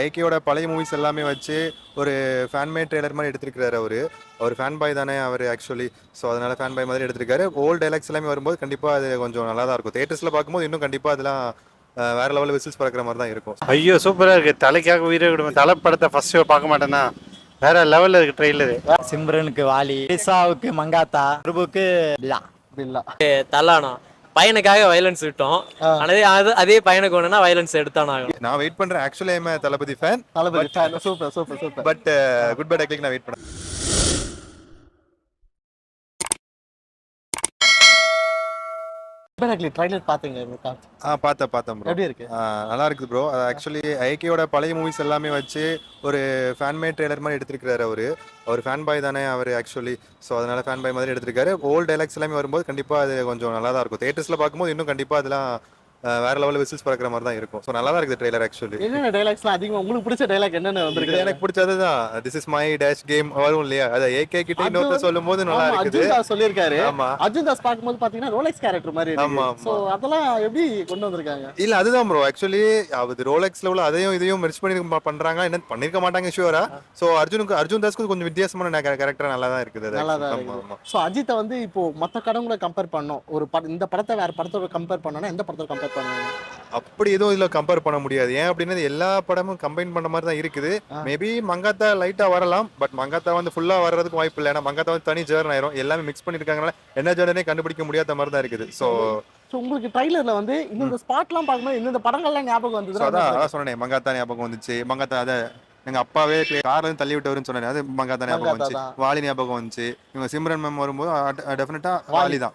ஐக்கியோட பழைய மூவிஸ் எல்லாமே வச்சு ஒரு ஃபேன்மேட் ட்ரெய்லர் மாதிரி எடுத்திருக்காரு அவரு. அவர் ஃபேன் பாய் தானே அவர் ஆக்சுவலி ஸோ அதனால ஃபேன் பாய் மாதிரி எடுத்திருக்காரு. ஓல்டு டைலாக்ஸ் எல்லாமே வரும்போது கண்டிப்பாக அது கொஞ்சம் நல்லா தான் இருக்கும். தேட்டர்ஸில் பார்க்கும்போது இன்னும் கண்டிப்பாக அதெல்லாம் வேற லெவலில் விசில்ஸ் பறக்கிற மாதிரி தான் இருக்கும். ஐயோ சூப்பராக இருக்குது தலைக்காக உயிரை விடுவேன் தலை படத்தை ஃபர்ஸ்ட் ஷோ பார்க்க மாட்டேன்னா. வேற லெவலில் இருக்கு ட்ரெய்லரு சிம்ரனுக்கு வாலி லிசாவுக்கு மங்காத்தா பிரபுக்கு பில்லா. பில்லா. தள்ளானோம் பையனுக்காக வயலன்ஸ் விட்டோம். அது அதே பையனுக்கு ஒண்ணுனா வயலன்ஸ் எடுத்தானோ? ஆகணும் நான் வெயிட் பண்ணுறேன் actually Thalapathy fan Thalapathy. Super super super. But good bad ugly. நான் வெயிட் பண்ணேன் ட்ரைலர் பாத்தீங்க விகாஸ்? ஆ பார்த்தேன் பார்த்தேன் ப்ரோ எப்படி இருக்கு? நல்லா இருக்குது ப்ரோ அது ஆக்சுவலி ஐக்கியோட பழைய மூவிஸ் எல்லாமே வச்சு ஒரு ஃபேன்மேட் ட்ரெய்லர் மாதிரி எடுத்திருக்காரு அவரு. அவர் ஃபேன் பாய் தானே அவர் ஆக்சுவலி ஸோ அதனால ஃபேன் பாய் மாதிரி எடுத்திருக்காரு. ஓல்டு டைலாக்ஸ் எல்லாமே வரும்போது கண்டிப்பாக அது கொஞ்சம் நல்லா தான் இருக்கும். தேட்டர்ஸில் பார்க்கும்போது இன்னும் கண்டிப்பாக அதெல்லாம் வேற லெவலில் விசில்ஸ் பறக்கிற மாதிரி தான் இருக்கும். ஸோ நல்லா தான் இருக்குது ட்ரெய்லர் ஆக்சுவலி என்னென்ன டைலாக்ஸ்லாம் அதிகமா? உங்களுக்கு பிடிச்ச டைலாக் என்னென்ன வந்திருக்கு எனக்கு பிடிச்சது தான். This is my dash game வரும் இல்லையா? அதை ஏகே கிட்ட இன்னொருத்தர் சொல்லும் போது நல்லா இருக்குது. அர்ஜுன் சொல்லியிருக்காரு. ஆமா. அர்ஜுன் தாஸ் பார்க்கும்போது பாத்தீங்கன்னா ரோலெக்ஸ் கேரக்டர் மாதிரி ஆமா, சோ அதெல்லாம் எப்படி கொண்டு வந்திருக்காங்க? இல்ல அதுதான் ப்ரோ ஆக்சுவலி அது ரோலெக்ஸ்ல உள்ள அதையும் இதையும் மெர்ச் பண்ணி பண்றாங்க என்ன பண்ணிருக்க மாட்டாங்க ஷூரா சோ அர்ஜுனுக்கு அர்ஜுன் தாஸ்க்கு கொஞ்சம் வித்தியாசமான கேரக்டர் நல்லா தான் இருக்குது நல்லா தான். சோ அஜித்தை வந்து இப்போ மத்த கடவுளை கம்பேர் பண்ணோம். ஒரு இந்த படத்தை வேற படத்தோட கம்பேர் பண்ணோம்னா எந்த படத்தோட கம்பேர் பண்ணுவீங்க. அப்படி எதுவும் இதுல கம்பேர் பண்ண முடியாது. ஏன் அப்படின்னா எல்லா படமும் கம்பைன் பண்ண மாதிரி தான் இருக்குது. மேபி மங்காத்தா லைட்டா வரலாம் பட் மங்காத்தா வந்து ஃபுல்லா வர்றதுக்கு வாய்ப்பு இல்லை. ஏன்னா மங்காத்தா வந்து தனி ஜேர்ன் ஆயிரும். எல்லாமே மிக்ஸ் பண்ணிருக்காங்கனால என்ன ஜேர்னே கண்டுபிடிக்க முடியாத மாதிரி தான் இருக்குது. சோ சோ உங்களுக்கு ட்ரைலர்ல வந்து இந்த ஸ்பாட்லாம் பார்க்கும்போது இந்த படங்கள்லாம் ஞாபகம் ஸோ வந்தது அதான் அதான் சொன்னேன் மங்காத்தா ஞாபகம் வந்துச்சு. மங்காத்தா அதை எங்க அப்பாவே கார்ல இருந்து தள்ளி விட்டவருன்னு சொன்னேன் அது மங்காத்தா ஞாபகம் வந்துச்சு. வாலி ஞாபகம் வந்துச்சு. இவங்க சிம்ரன் மேம் வரும்போது டெஃபினட்டா வாலி தான்.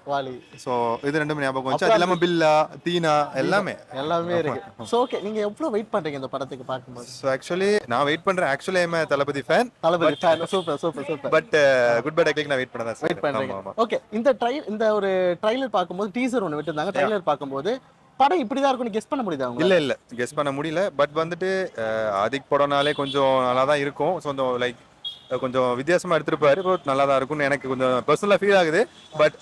ஸோ இது ரெண்டுமே ஞாபகம் வந்துச்சு. அது இல்லாம பில்லா தீனா எல்லாமே. எல்லாமே இருக்கு. சோ ஓகே நீங்க எவ்வளவு வெயிட் பண்றீங்க இந்த படத்துக்கு பார்க்கும்போது? ஸோ ஆக்சுவலி நான் வெயிட் பண்றேன். Actually I'm Thalapathy fan Thalapathy super super super but good bad ugly நான் வெயிட் பண்ண தான் வெயிட் ஆமா ஓகே இந்த ட்ரைல் இந்த ஒரு ட்ரைலர் பார்க்கும்போது டீசர் ஒன்று விட்டுருந்தாங்க. ட்ரைலர் பார்க்கும்போது படம் இப்படிதான் இருக்கும்னு கெஸ் பண்ண முடியுதா இல்ல இல்ல. கெஸ் பண்ண முடியல. பட் வந்துட்டு அதிக் படம்னாலே கொஞ்சம் நல்லா தான் இருக்கும். ஸோ லைக் கொஞ்சம் வித்தியாசமா எடுத்திருப்பாரு. But நல்லா தான் இருக்கும்னு எனக்கு கொஞ்சம் பர்சனலாக ஃபீல் ஆகுது. பட்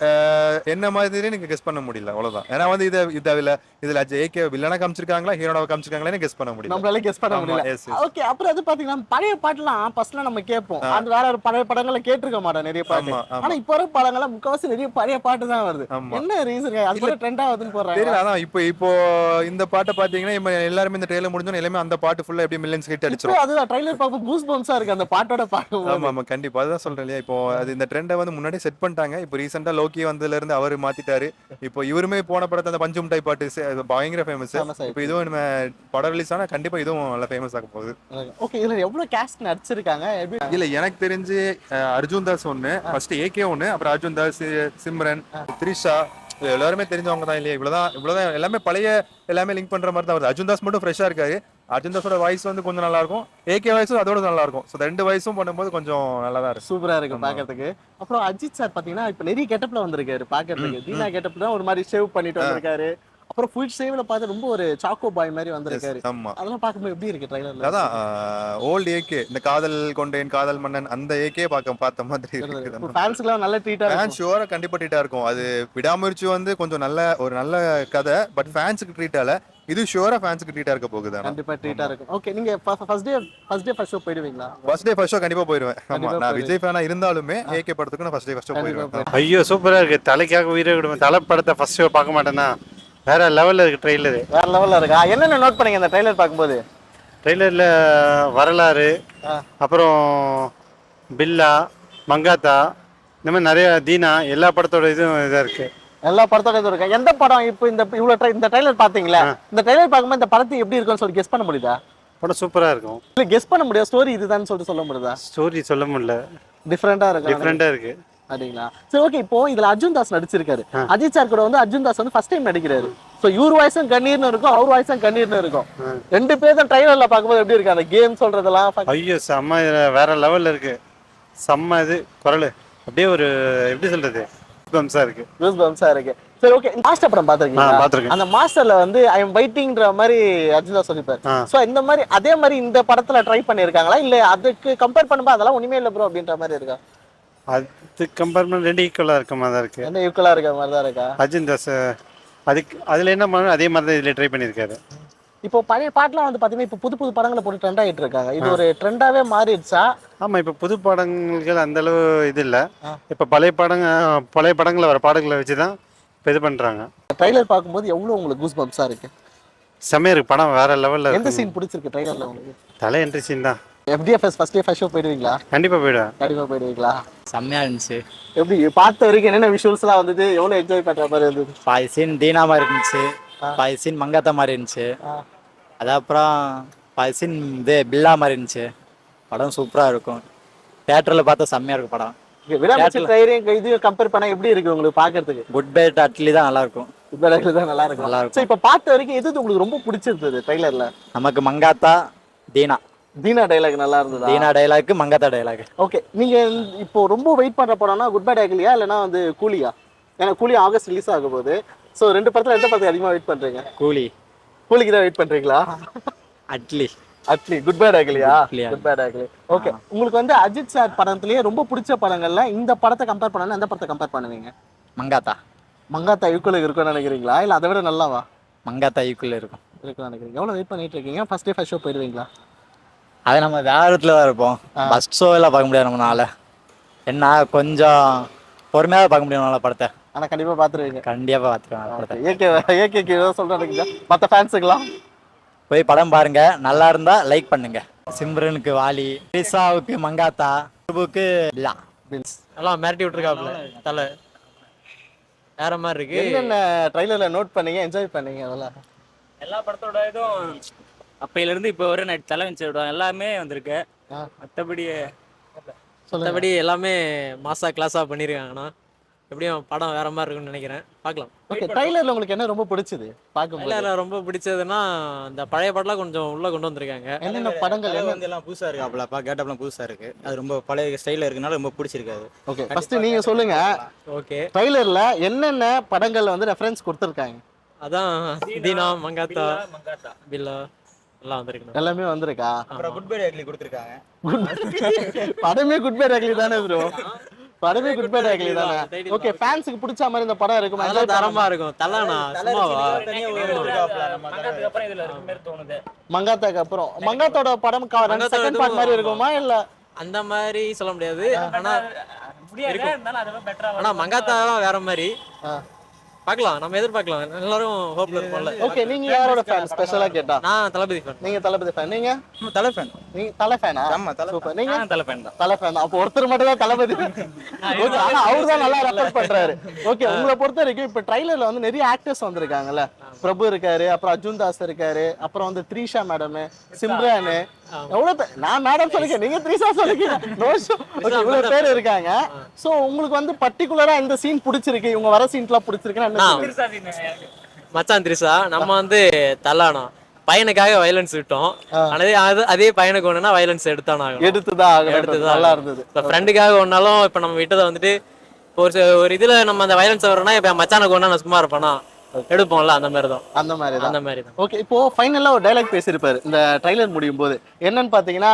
என்ன மாதிரி நீங்க கெஸ் பண்ண முடியல. அவ்வளவுதான். ஏன்னா வந்து இதை இதில் இதுல ஏகே வில்லனா காமிச்சிருக்காங்களா ஹீரோனாவை காமிச்சிருக்காங்களா கெஸ் பண்ண முடியல. நம்மளால கெஸ் பண்ண முடியல. ஓகே அப்புறம் அது பாத்தீங்கன்னா பழைய பாட்டுலாம் ஃபர்ஸ்ட்லாம் நம்ம கேட்போம். அது வேற ஒரு பழைய படங்களை கேட்டிருக்க மாட்டோம் நிறைய பாட்டு. ஆனா இப்போ வர படங்கள்லாம் முக்கவாசி நிறைய பழைய பாட்டு தான் வருது. என்ன ரீசன் அது கூட ட்ரெண்ட் ஆகுதுன்னு போடுறாங்க. தெரியல அதான் இப்போ இப்போ இந்த பாட்டை பாத்தீங்கன்னா இப்ப எல்லாருமே இந்த ட்ரெயிலர் முடிஞ்சோம் எல்லாமே அந்த பாட்டு ஃபுல்லா எப்படி மில்லியன்ஸ் ஹிட் இப்போ அடிச்சிரும். அதுதான் ட்ரைலர் பார்க்கும்போது கூஸ் பம்ஸா இருக்கு அந்த பாட்டோட பார்க்கும்போது ஆமா ஆமா கண்டிப்பா. அதுதான் சொல்றேன் இல்லையா? இப்போ அது இந்த ட்ரெண்டை வந்து முன்னாடி செட் பண்ணிட்டாங்க. இப்போ ரீசெண்டா லோக்கி வந்ததுல இருந்து அவர் மாத்திட்டாரு. இப்போ இவருமே போன படத்தை அந்த பஞ்சு மிட்டாய் பாட்டு பயங்கர ஃபேமஸ். இப்போ இதுவும் நம்ம படம் ரிலீஸ் ஆனா கண்டிப்பா இதுவும் நல்லா ஃபேமஸ் ஆக போகுது. ஓகே இதுல எவ்வளவு கேஸ்ட் நடிச்சிருக்காங்க? இல்ல எனக்கு தெரிஞ்சு அர்ஜுன் தாஸ் ஒண்ணு ஃபர்ஸ்ட் ஏகே ஒண்ணு அப்புறம் அர்ஜுன் தாஸ் சிம்ரன் த்ரிஷா எல்லாருமே தெரிஞ்சவங்க தான் இல்லையா? இவ்வளவுதான் இவ்வளவுதான் எல்லாமே பழைய எல்லாமே லிங்க் பண்ற மாதிரி தான் வருது. அர்ஜுன் தாஸ் மட்டும் ஃப்ரெஷ்ஷா இருக்காரு. அர்ஜுன் தாஸோட வாய்ஸ் வந்து கொஞ்சம் நல்லா இருக்கும் ஏகே வாய்ஸும் அதோட நல்லா இருக்கும் ஸோ ரெண்டு வாய்ஸும் பண்ணும்போது கொஞ்சம் நல்லா தான் இருக்கும் சூப்பரா இருக்கு ஆமா. பாக்கிறதுக்கு. அப்புறம் அஜித் சார் பாத்தீங்கன்னா இப்ப நிறைய கெட்டப்ல வந்திருக்காரு பாக்கிறதுக்கு. தீனா கெட்டப் தான் ஒரு மாதிரி ஷேவ் பண்ணிட்டு வந்திருக்காரு. அப்புறம் ஃபுல் ஷேவ்ல பார்த்து ரொம்ப ஒரு சாக்கோ பாய் மாதிரி வந்திருக்காரு. ஆமா. அதெல்லாம் பார்க்கும்போது எப்படி இருக்கு ட்ரைலர்ல அதான் ஓல்டு ஏகே இந்த காதல் கொண்டேன் காதல் மன்னன் அந்த ஏகே பார்க்க பார்த்த மாதிரி இருக்குது ஃபேன்ஸ்க்குலாம் நல்ல ட்ரீட்டா ஃபேன் இருக்கும். ஷுவரா கண்டிப்பா ட்ரீட்டா இருக்கும். அது விடாமுயற்சி வந்து கொஞ்சம் நல்ல ஒரு நல்ல கதை பட் ஃபேன்ஸுக்கு ட்ரீட் ஆல இது ஷுவரா ஃபேன்ஸுக்கு ட்ரீட்டா இருக்க போகுது கண்டிப்பா ட்ரீட்டா இருக்கும். ஓகே நீங்க first day first day first show போயிடுவீங்களா? First day first show கண்டிப்பா போயிருவேன் ஆமா நான். விஜய் ஃபேனா இருந்தாலுமே ஏகே படத்துக்கு நான் ஃபர்ஸ்ட் டே ஃபர்ஸ்ட் ஷோ போயிருவேன் ஐயோ சூப்பராக இருக்குது தலைக்காக உயிரை விடுவேன். தலை படத்தை ஃபர்ஸ்ட் ஷோ பார்க்க மாட்டேன்னா வேற லெவலில் இருக்குது ட்ரெய்லரு வேற லெவல்ல இருக்கா? என்னென்ன நோட் பண்ணீங்க அந்த ட்ரைலர் பார்க்கும்போது? ட்ரெய்லரில் வரலாறு. அப்புறம் பில்லா மங்காத்தா இந்த மாதிரி நிறைய தீனா எல்லா படத்தோட இதுவும் இதாக இருக்குது எல்லா படத்தோட இது இருக்கா? எந்த படம் இப்போ இந்த இவ்வளவு tra- இந்த ட்ரைலர் பாத்தீங்களா இந்த ட்ரைலர் பார்க்கும்போது இந்த படத்தை எப்படி இருக்கும்னு சொல்லி கெஸ் பண்ண முடியுதா? படம் சூப்பராக இருக்கும். இல்ல கெஸ் பண்ண முடியாது. ஸ்டோரி இதுதான் சொல்லிட்டு சொல்ல முடியுதா? ஸ்டோரி சொல்ல முடியல. டிஃப்ரெண்டா இருக்கு? டிஃப்ரெண்ட்டாக இருக்குது அப்படிங்களா? சரி ஓகே இப்போ இதுல அர்ஜுன் தாஸ் நடிச்சிருக்காரு. அஜித் சார் கூட வந்து அர்ஜுன் தாஸ் வந்து ஃபர்ஸ்ட் டைம் நடிக்கிறாரு. சோ இவர் வாய்ஸும் கண்ணீர்னு இருக்கும் அவர் வாய்ஸும் கண்ணீர்னு இருக்கும். ரெண்டு பேர் தான் ட்ரைலர்ல பார்க்கும்போது எப்படி இருக்கு? அந்த கேம் சொல்றதெல்லாம் ஐயோ செம்ம வேற லெவலில் இருக்குது செம்ம இது குரல். அப்படியே ஒரு எப்படி பம்ஸா இருக்கு. சரி ஓகே மாஸ்டர் படம் பார்த்துருக்கேன். அந்த மாஸ்டர்ல வந்து ஐ எம் வெயிட்டிங்ன்ற மாதிரி அர்ஜுன் தாஸ் சொல்லிப்பாரு. சோ இந்த மாதிரி அதே மாதிரி இந்த படத்துல ட்ரை பண்ணிருக்காங்களா? இல்ல அதுக்கு கம்பேர் பண்ணும்போது அதெல்லாம் ஒண்ணுமே இல்ல ப்ரோ அப்படின்ற மாதிரி இருக்கா? அது கம்பேர் பண்ண ரெண்டு ஈக்குவலாக இருக்க மாதிரி தான் இருக்குது எந்த ஈக்குவலா இருக்க மாதிரி தான் இருக்கா? அர்ஜுன் தாஸ் அதுக்கு அதில் என்ன பண்ணணும் அதே மாதிரி தான் இதில் ட்ரை பண்ணியிருக்காரு. இப்போ பழைய பாட்டுலாம் வந்து பாத்தீங்கன்னா இப்போ புது புது படங்களை போட்டு ட்ரெண்ட் ஆயிட்டு இருக்காங்க. இது ஒரு ட்ரெண்டாவே மாறிடுச்சா? ஆமாம் இப்போ புது படங்கள் அந்த அளவு இது இல்லை. இப்போ பழைய படங்க பழைய படங்களில் வர பாடல்களை வச்சு தான் இப்போ இது பண்ணுறாங்க ட்ரைலர் பார்க்கும்போது எவ்வளவு உங்களுக்கு கூஸ் பம்ப்ஸா இருக்கு? செம்மையாக இருக்கு. படம் வேற லெவலில் எந்த இருக்கு. சீன் பிடிச்சிருக்கு ட்ரைலர்ல உங்களுக்கு? தலை என்ட்ரி சீன் தான். FDFS first day first show போயிடுவீங்களா? கண்டிப்பாக போயிடுவேன் கண்டிப்பா போயிடுவீங்களா? செம்மையா இருந்துச்சு. எப்படி பார்த்த வரைக்கும் என்னென்ன விஷுவல்ஸ்லாம் வந்தது? எவ்வளவு என்ஜாய் பண்ற மாதிரி இருந்தது? பாதி சீன் தீனா மாதிரி இருந்துச்சு. பாதி சீன் மங்காத்தா மாதிரி இருந்துச்சு. ஆ. அது அப்புறம் பாதி சீன் இது பில்லா மாதிரி இருந்துச்சு. படம் சூப்பரா இருக்கும். தியேட்டர்ல பார்த்தா செம்மையா இருக்கும் படம். இதையும் கம்பேர் பண்ணா எப்படி இருக்கு உங்களுக்கு பாக்குறதுக்கு குட் பைட் அட்லி தான் நல்லா இருக்கும். இந்த அளவுக்கு தான் நல்லா இருக்கும். நல்லா இருக்கும். சோ இப்போ பார்த்த வரைக்கும் எது உங்களுக்கு ரொம்ப பிடிச்சிருந்தது ட்ரைலர்ல நமக்கு மங்காத்தா தீனா. தீனா டைலாக் நல்லா இருந்ததா? Dheena dialogue Mankatha dialogue okay நீங்க இப்போ ரொம்ப வெயிட் பண்ற படம்னா குட் பை டேக்லியா இல்லைன்னா வந்து கூலியா? ஏன்னா கூலி ஆகஸ்ட் ரிலீஸ் ஆக போகுது. ஸோ ரெண்டு படத்துல எந்த படத்துக்கு அதிகமா வெயிட் பண்றீங்க? கூலி. கூலிக்கு தான் வெயிட் பண்றீங்களா? அட்லி. அட்லி குட் பை டேக்லியா. குட் பை டேக்லி ஓகே உங்களுக்கு வந்து அஜித் சார் படத்துலயே ரொம்ப பிடிச்ச படங்கள்ல இந்த படத்தை கம்பேர் பண்ணா எந்த படத்தை கம்பேர் பண்ணுவீங்க? மங்காத்தா. மங்காத்தா ஈக்குவல் இருக்கும்னு நினைக்கிறீங்களா? இல்ல அதை விட நல்லாவா? மங்காத்தா ஈக்குவல் இருக்கும். இருக்கும்னு நினைக்கிறீங்க. எவ்வளவு வெயிட் பண்ணிட்டு இருக்கீங்க? ஃபர்ஸ்ட் டே ஃபர்ஸ்ட் ஷோ போயிடுவீங்களா அது நம்ம வேறத்துல தான் இருப்போம். ஃபர்ஸ்ட் ஷோ எல்லாம் பார்க்க முடியாது நம்மளால என்ன கொஞ்சம் பொறுமையாக பார்க்க முடியும் நம்மளால படத்தை. ஆனா கண்டிப்பா பாத்துருவீங்க கண்டிப்பா பார்த்துருவேன் படத்தை. ஏகே ஏகேக்கு ஏதோ சொல்றேன் மத்த ஃபேன்ஸுக்கெல்லாம் போய் படம் பாருங்க. நல்லா இருந்தா லைக் பண்ணுங்க. சிம்ரனுக்கு வாலி ரிசாவுக்கு மங்காத்தா பிரபுக்கு எல்லாம் மிரட்டி விட்டுருக்காப்புல தலை. வேற மாதிரி இருக்கு. என்னென்ன ட்ரைலர்ல நோட் பண்ணீங்க என்ஜாய் பண்ணீங்க அதெல்லாம்? எல்லா படத்தோட இதுவும் அப்பையில இருந்து இப்போ வரை நைட் தலை வச்சு விடுவோம் எல்லாமே வந்திருக்கு. ஆ. மற்றபடி எல்லாமே மாசா கிளாஸா பண்ணியிருக்காங்கண்ணா எப்படியும் படம் வேற மாதிரி இருக்கும்னு நினைக்கிறேன். பார்க்கலாம். ஓகே ட்ரைலர்ல உங்களுக்கு என்ன ரொம்ப பிடிச்சது? பார்க்கும்போது இல்ல ரொம்ப பிடிச்சதுன்னா இந்த பழைய படம்லாம் கொஞ்சம் உள்ள கொண்டு வந்திருக்காங்க. என்னென்ன படங்கள் என்ன வந்து எல்லாம் புதுசா இருக்கு அப்பலப்பா கேட்டப்லாம் புதுசா இருக்கு. அது ரொம்ப பழைய ஸ்டைல இருக்கனால ரொம்ப பிடிச்சிருக்காது. ஓகே ஃபர்ஸ்ட் நீங்க சொல்லுங்க. ஓகே ட்ரைலர்ல என்னென்ன படங்கள் வந்து ரெஃபரன்ஸ் கொடுத்துருக்காங்க? அதான் தீனா மங்காத்தா. மங்காத்தா. பில்லா. எல்லாம் வந்திருக்கா? அப்புறம் குட் பை அக்லி கொடுத்துருக்காங்க. படமே குட் பை டேக்லி தானே ப்ரோ படமே குட் பை டேக்லி தானே? ஓகே ஃபேன்ஸுக்கு பிடிச்ச மாதிரி இந்த படம் இருக்குமா? அதெல்லாம் தரமா இருக்கும். தலானா சும்மாவா? மங்காத்துக்கு அப்புறம் இதுல இருக்கு மாதிரி தோணுது. மங்காத்தாக்கு அப்புறம். மங்காத்தோட படம் செகண்ட் பார்ட் மாதிரி இருக்குமா இல்ல? அந்த மாதிரி சொல்ல முடியாது. ஆனா ஆனா மங்காத்தா வேற மாதிரி. பார்க்கலாம் நம்ம எதிர்பார்க்கலாம். எல்லாரும் ஹோப்ல இருப்போம்ல. ஓகே நீங்க யாரோட ஃபேன் ஸ்பெஷலா கேட்டா? நான் தளபதி ஃபேன் நீங்க தளபதி ஃபேன் நீங்க? தலை ஃபேன் நீங்க தலை ஃபேனா ஆமா தலை சூப்பர் நீங்க? தலை ஃபேன் தான். தலை ஃபேன் அப்போ ஒருத்தர் மட்டும் தான் தளபதி. ஓகே ஆனா அவர் தான் நல்லா ரெஃபர் பண்றாரு. ஓகே உங்களை பொறுத்த வரைக்கும் இப்ப ட்ரைலர்ல வந்து நிறைய ஆக்டர்ஸ் வந்திருக்காங்கல்ல. பிரபு இருக்காரு அப்புறம் அர்ஜுன் தாஸ் இருக்காரு அப்புறம் வந்து த்ரீஷா மேடம் சிம்ரானு. எவ்வளவு நான் மேடம் சொல்லிக்க நீங்க த்ரீஷா சொல்லிக்க. இவ்வளவு பேர் இருக்காங்க. சோ உங்களுக்கு வந்து பர்டிகுலரா இந்த சீன் பிடிச்சிருக்கு இவங்க வர சீன்ஸ்லாம் பிடிச்சிருக்குன்னு. மச்சான் திரிசா நம்ம வந்து தலானா பையனுக்காக வயலன்ஸ் விட்டோம். அதே அது அதே பையனுக்கு ஒண்ணுனா வயலன்ஸ் எடுத்தானா எடுத்துதான் ஆகணும் எடுத்துதான் நல்லா. இருந்தது. இப்போ ஃப்ரெண்டுக்காக ஒன்னாலும் இப்போ நம்ம விட்டதை வந்துட்டு ஒரு ஒரு இதுல நம்ம அந்த வயலன்ஸ் வரோம்னா இப்போ மச்சானுக்கு ஒண்ணா நான் சும்மா இருப்பானா? எடுப்போம்ல அந்த மாதிரி தான் அந்த மாதிரி தான் அந்த மாதிரி தான் ஓகே இப்போ ஃபைனலா ஒரு டைலாக் பேசியிருப்பாரு. இந்த ட்ரைலர் முடியும் போது என்னன்னு பாத்தீங்கன்னா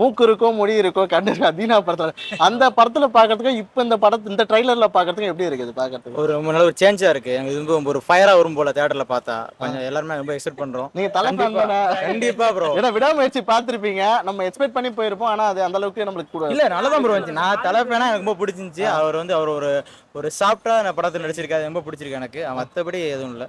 மூக்கு இருக்கும் முடி இருக்கும் கண்ணு இருக்கும் அதீனா படத்துல. அந்த படத்துல பாக்குறதுக்கும் இப்போ இந்த படத்து இந்த ட்ரைலர்ல பாக்குறதுக்கும் எப்படி இருக்குது பாக்குறதுக்கு? ஒரு ரொம்ப நல்ல ஒரு சேஞ்சா இருக்கு. எனக்கு இது ரொம்ப ஒரு ஃபயரா வரும் போல தியேட்டர்ல பார்த்தா. கொஞ்சம் எல்லாருமே ரொம்ப எக்ஸ்பெக்ட் பண்றோம். நீங்க தலை fan கண்டிப்பா. ப்ரோ ஏன்னா விடாமுயற்சி பார்த்திருப்பீங்க. நம்ம எக்ஸ்பெக்ட் பண்ணி போயிருப்போம். ஆனா அது அந்த அளவுக்கு நம்மளுக்கு கூட இல்ல நல்லதான் ப்ரோ வந்துச்சு நான் தலை ஃபேனா எனக்கு ரொம்ப பிடிச்சிருந்துச்சு. அவர் வந்து அவர் ஒரு ஒரு சாஃப்டா அந்த படத்துல நடிச்சிருக்காரு. ரொம்ப பிடிச்சிருக்கு எனக்கு. மத்தபடி எதுவும் இல்ல.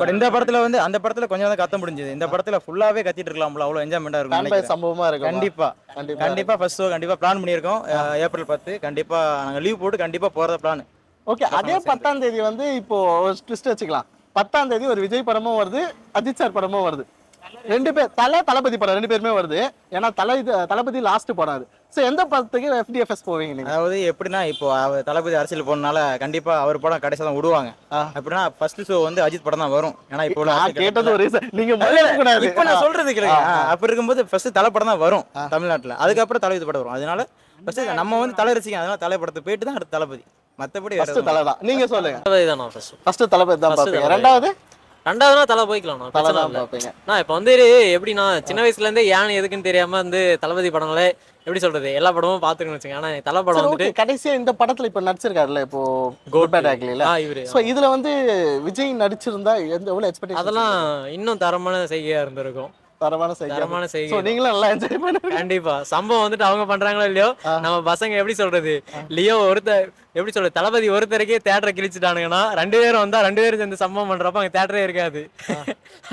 பட் இந்த படத்துல வந்து அந்த படத்துல கொஞ்சம் தான் கத்த முடிஞ்சது. இந்த படத்துல ஃபுல்லாவே கத்திட்டு இருக்கலாம்ல அவ்வளவு என்ஜாய்மெண்டா இருக்கும். சம்பவமா இருக்கும். கண்டிப்பா. கண்டிப்பா. கண்டிப்பா ஃபர்ஸ்ட் ஷோ கண்டிப்பா பிளான் பண்ணியிருக்கோம். ஏப்ரல் பத்து. கண்டிப்பா நாங்க லீவ் போட்டு கண்டிப்பா போறத பிளான் ஓகே அதே பத்தாம் தேதி வந்து இப்போ ஒரு ட்விஸ்ட் வச்சுக்கலாம். பத்தாம் தேதி ஒரு விஜய் படமும் வருது அஜித் சார் படமும் வருது. ரெண்டு பேர் தலை தளபதி படம் ரெண்டு பேருமே வருது. ஏன்னா தலை இது தளபதி லாஸ்ட் படம் அது. ஸோ எந்த படத்துக்கு எஃப்டிஎஃப்எஸ் போவீங்க நீங்க? அதாவது எப்படின்னா இப்போ அவர் தளபதி அரசியல் போனனால கண்டிப்பா அவர் படம் கடைசியா தான் விடுவாங்க. அப்படின்னா ஃபர்ஸ்ட் ஷோ வந்து அஜித் படம் தான் வரும். ஏன்னா இப்போ நான் கேட்டது ஒரு reason. நீங்க கூடாது. இப்ப நான் சொல்றது கேளுங்க. ஆ, ஆ. அப்ப இருக்கும்போது ஃபர்ஸ்ட் தலை படம் தான் வரும் தமிழ்நாட்டுல. அதுக்கப்புறம் தளபதி படம் வரும். அதனால ஃபர்ஸ்ட் நம்ம வந்து தலை ரசிக்க அதனால தலை போயிட்டு தான் அடுத்து தளபதி. மத்தபடி வேற ஃபர்ஸ்ட் தலை தான். நீங்க சொல்லுங்க. தளபதி தான் ஃபர்ஸ்ட் ஃபர்ஸ்ட் தளபதி தான் தளபதி. ரெண்டாவது? ரெண்டாவதுனா தலை போய்க்கலாம். தலை தான் பார்ப்பீங்க. நான் இப்போ வந்து எப்படின்னா சின்ன வயசுல இருந்தே ஏன் எதுக்குன்னு தெரியாம வந்து தளபதி படங்களே எப்படி சொல்றது? எல்லா படமும் பாத்துக்கணும் வச்சுங்க ஆனா தலை படம் வந்துட்டு okay. கடைசியா இந்த படத்துல இப்ப நடிச்சிருக்காருல்ல இப்போ குட் பேட் ஆக்லில இவரு. சோ இதுல வந்து விஜய் நடிச்சிருந்தா எந்த எவ்வளவு எக்ஸ்பெக்டேஷன் அதெல்லாம் இன்னும் தரமான செய்கையா இருந்திருக்கும். தரமான செய்தி தரமான செய்கை நீங்களும் நல்லா என்ஜாய் பண்ணுங்க கண்டிப்பா. சம்பவம் வந்துட்டு அவங்க பண்றாங்களோ இல்லையோ? நம்ம பசங்க எப்படி சொல்றது? லியோ ஒருத்தர் எப்படி சொல்றது? தளபதி ஒருத்தருக்கே தேட்டரை கிழிச்சிட்டானுங்கன்னா ரெண்டு பேரும் வந்தா ரெண்டு பேரும் சேர்ந்து சம்பவம் பண்றப்ப அங்க தேட்டரே இருக்காது.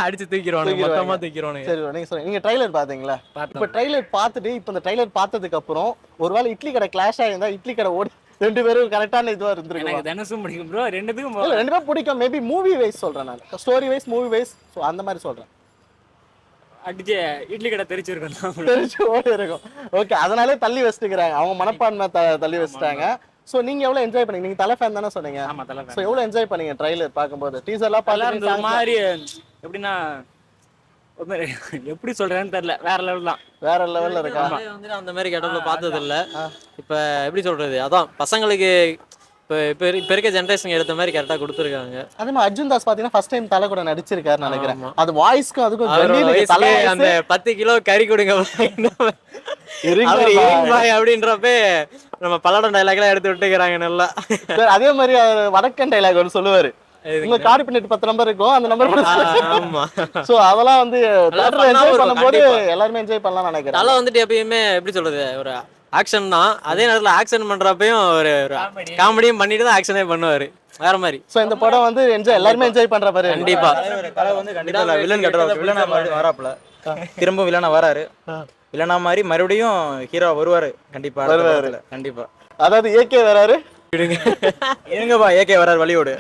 அடிச்சு தூக்கிடுவானுங்க. மொத்தமா தூக்கிடுவானுங்க சரி நீங்க சொல்லுங்க. நீங்க ட்ரைலர் பாத்தீங்களா. இப்ப ட்ரைலர் பார்த்துட்டு இப்ப இந்த ட்ரைலர் பார்த்ததுக்கு அப்புறம் ஒருவேளை இட்லி கடை கிளாஷ் ஆயிருந்தா இட்லி கடை ஓடி ரெண்டு பேரும் கரெக்டான இதுவா இருந்திருக்கும்? எனக்கு பிடிக்கும் ப்ரோ ரெண்டுத்துக்கும் இல்ல ரெண்டு பேரும் பிடிக்கும். மேபி மூவி வைஸ் சொல்றேன் நான். Story wise movie wise so அந்த மாதிரி சொல்றேன். அடிச்சு இட்லி கடை தெரிச்சிருக்கோம் தான் தெரிஞ்சு ஓடி இருக்கும் ஓகே அதனாலே தள்ளி வச்சுக்கிறாங்க அவங்க மனப்பான்மை த- தள்ளி வச்சுட்டாங்க. சோ நீங்க எவ்வளவு என்ஜாய் பண்ணீங்க? நீங்க தலை ஃபேன் தானே சொன்னீங்க. ஆமா தலை சோ எவ்வளவு என்ஜாய் பண்ணீங்க ட்ரைலர் பார்க்கும்போது? டீசர்லாம் பார்த்து மாதிரி எப்படின்னா எப்படி சொல்றேன்னு தெரியல. வேற லெவல் தான். வேற லெவல்ல இருக்கா? அந்த மாதிரி கடவுள பார்த்தது இல்ல இப்ப எப்படி சொல்றது? அதான் பசங்களுக்கு இப்ப இப்ப இப்ப இருக்க ஜென்ரேஷன் ஏத்த மாதிரி கரெக்டா கொடுத்துருக்காங்க. அதே மாதிரி அர்ஜுன் தாஸ் பாத்தீங்கன்னா ஃபர்ஸ்ட் டைம் தலை கூட நடிச்சிருக்காருன்னு நினைக்கிறேன். அது வாய்ஸ்க்கும் அதுக்கும் அந்த பத்து கிலோ கறி கொடுங்க அப்படின்றப்ப நம்ம பல்லடம் டைலாக் எல்லாம் எடுத்து விட்டுக்கிறாங்க நல்லா. அதே மாதிரி வடக்கன் டைலாக் ஒன்று சொல்லுவாரு. உங்க கார்டு பின்னெட் பத்து நம்பர் இருக்கும் அந்த நம்பர் சோ அதெல்லாம் வந்து பண்ணும்போது. எல்லாருமே என்ஜாய் பண்ணலாம் நினைக்கிறேன். தலை வந்துட்டு எப்பயுமே எப்படி சொல்றது ஒரு ஆக்ஷன் தான். அதே நேரத்துல ஆக்ஷன் பண்றப்பையும் ஒரு காமெடியும் பண்ணிட்டு தான் ஆக்ஷனே பண்ணுவாரு. வேற மாதிரி. சோ இந்த படம் வந்து என்ஜாய் எல்லாருமே என்ஜாய் பண்ற இருக்கு. கண்டிப்பா. தலை வந்து கண்டிப்பா வில்லன் கட்டுறா வில்லனா மறுபடியும் வராப்புல. திரும்ப வில்லனா வராரு. வில்லனா மாதிரி மறுபடியும் ஹீரோ வருவாரு. கண்டிப்பா வருவாரு. கண்டிப்பா. அதாவது ஏகே வராரு. இருங்கப்பா ஏகே வராரு வழியோடு.